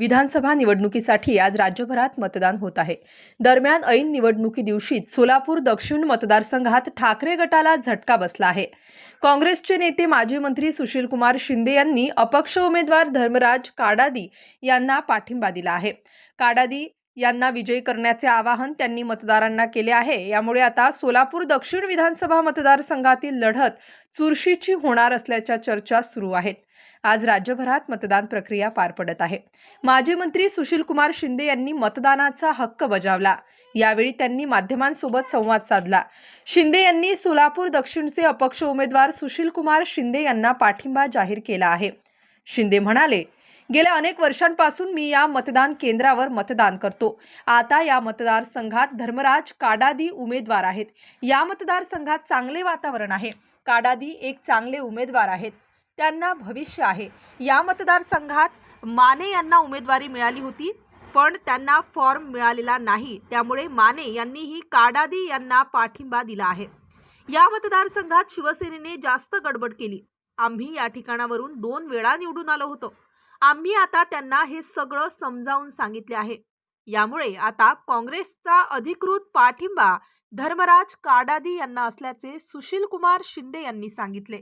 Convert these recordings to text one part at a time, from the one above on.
विधानसभा निवडणुकीसाठी आज राज्यभरात मतदान होत आहे. दरम्यान ऐन निवडणुकी दिवशीच सोलापूर दक्षिण मतदारसंघात ठाकरे गटाला झटका बसला आहे. काँग्रेसचे नेते माजी मंत्री सुशीलकुमार शिंदे यांनी अपक्ष उमेदवार धर्मराज काडादी यांना पाठिंबा दिला आहे. काडादी यांना विजयी करण्याचे आवाहन त्यांनी मतदारांना केले आहे. यामुळे आता सोलापूर दक्षिण विधानसभा मतदारसंघातील लढत चुरशीची होणार असल्याच्या चर्चा सुरू आहेत. आज राज्यभरात मतदान प्रक्रिया पार पडत आहे. माजी मंत्री सुशीलकुमार शिंदे यांनी मतदानाचा हक्क बजावला. यावेळी त्यांनी माध्यमांसोबत संवाद साधला. शिंदे यांनी सोलापूर दक्षिणचे अपक्ष उमेदवार सुशीलकुमार शिंदे यांना पाठिंबा जाहीर केला आहे. शिंदे म्हणाले गेल्या अनेक वर्षांपासून मी या मतदान केंद्रावर मतदान करतो. आता या मतदारसंघात धर्मराज काडादी उमेदवार आहेत. या मतदारसंघात चांगले वातावरण आहे. काडादी एक चांगले उमेदवार आहेत. त्यांना भविष्य आहे. या मतदारसंघात माने यांना उमेदवारी मिळाली होती पण त्यांना फॉर्म मिळालेला नाही. त्यामुळे माने यांनीही काडादी यांना पाठिंबा दिला आहे. या मतदारसंघात शिवसेनेने जास्त गडबड केली. आम्ही या ठिकाणावरून दोन वेळा निवडून आलो होतो. आम्ही आता त्यांना हे सगळं समजावून सांगितले आहे. यामुळे आता काँग्रेसचा अधिकृत पाठिंबा धर्मराज काडादी यांना असल्याचे सुशील कुमार शिंदे यांनी सांगितले.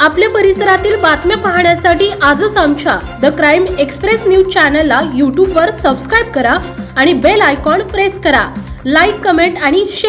आपल्या परिसरातील बातम्या पाहण्यासाठी आजच आमच्या द क्राईम एक्सप्रेस न्यूज चॅनलला यूट्यूबवर सबस्क्राईब करा आणि बेल आयकॉन प्रेस करा. लाईक कमेंट आणि शेअर